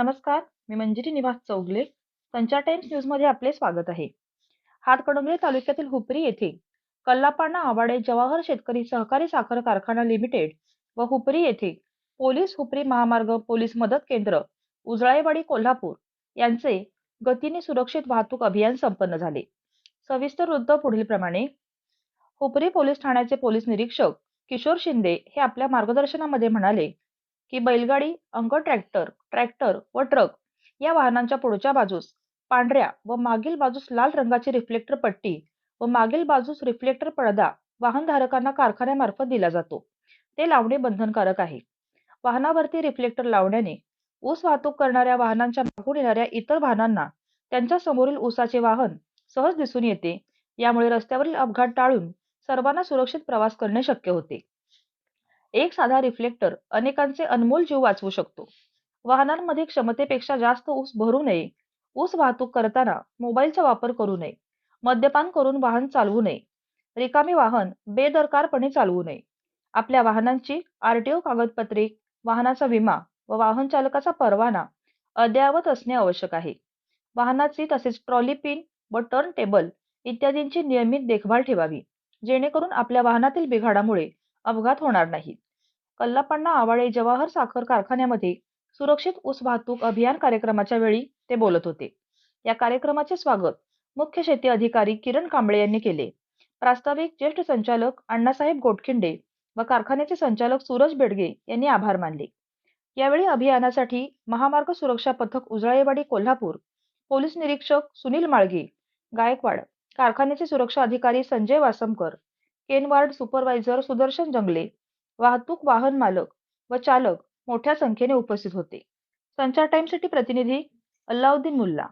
नमस्कार, मी मंजिरी निवास चौगले. संचार टाइम्स न्यूजमध्ये आपले स्वागत आहे. हातकणंगले तालुक्यातील हुपरी येथे कल्लापांना आवाडे जवाहर शेतकरी सहकारी साखर कारखाना लिमिटेड व हुपरी येथे पोलीस हुपरी महामार्ग पोलीस मदत केंद्र उजळाईवाडी कोल्हापूर यांचे गतीने सुरक्षित वाहतूक अभियान संपन्न झाले. सविस्तर वृत्त पुढीलप्रमाणे हुपरी पोलीस ठाण्याचे पोलीस निरीक्षक किशोर शिंदे हे आपल्या मार्गदर्शनामध्ये म्हणाले की बैलगाडी, अंक ट्रॅक्टर, ट्रॅक्टर व ट्रक या वाहनांच्या पुढच्या बाजूस पांढऱ्या व मागील बाजूस लाल रंगाची रिफ्लेक्टर पट्टी व मागील बाजूस रिफ्लेक्टर पडदा वाहनधारकांना कारखान्यामार्फत दिला जातो. ते लावणे बंधनकारक आहे. वाहनावरती रिफ्लेक्टर लावण्याने ऊस वाहतूक करणाऱ्या वाहनांच्या मागून येणाऱ्या इतर वाहनांना त्यांच्या समोरील ऊसाचे वाहन सहज दिसून येते. यामुळे रस्त्यावरील अपघात टाळून सर्वांना सुरक्षित प्रवास करणे शक्य होते. एक साधा रिफ्लेक्टर अनेकांचे अनमोल जीव वाचवू शकतो. वाहनांमध्ये क्षमतेपेक्षा जास्त ऊस भरू नये. ऊस वाहतूक करताना मोबाईलचा वापर करू नये. मद्यपान करून वाहन चालवू नये. रिकामी वाहन बेदरकारपणे चालवू नये. आपल्या वाहनांची आरटीओ कागदपत्रे, वाहनाचा विमा व वाहन चालकाचा परवाना अद्ययावत असणे आवश्यक आहे. वाहनाची तसेच ट्रॉली पिन व टर्न टेबल इत्यादींची नियमित देखभाल ठेवावी, जेणेकरून आपल्या वाहनातील बिघाडामुळे अपघात होणार नाहीत. कल्लापांना आवाळे जवाहर साखर कारखान्यामध्ये सुरक्षित ऊस वाहतूक अभियान कार्यक्रमाच्या वेळी ते बोलत होते. या कार्यक्रमाचे स्वागत मुख्य शेती अधिकारी किरण कांबळे यांनी केले. प्रास्ताविक ज्येष्ठ संचालक अण्णासाहेब गोटखिंडे व कारखान्याचे संचालक सूरज बेडगे यांनी आभार मानले. यावेळी अभियानासाठी महामार्ग सुरक्षा पथक उजळेवाडी कोल्हापूर, पोलीस निरीक्षक सुनील माळगे, गायकवाड, कारखान्याचे सुरक्षा अधिकारी Sanjay Wasamkar, cane yard supervisor Sudarshan Jangle, वाहतूक वाहन मालक व चालक मोठ्या संख्येने उपस्थित होते. संचार टाइमसाठी प्रतिनिधी अल्लाउद्दीन मुल्ला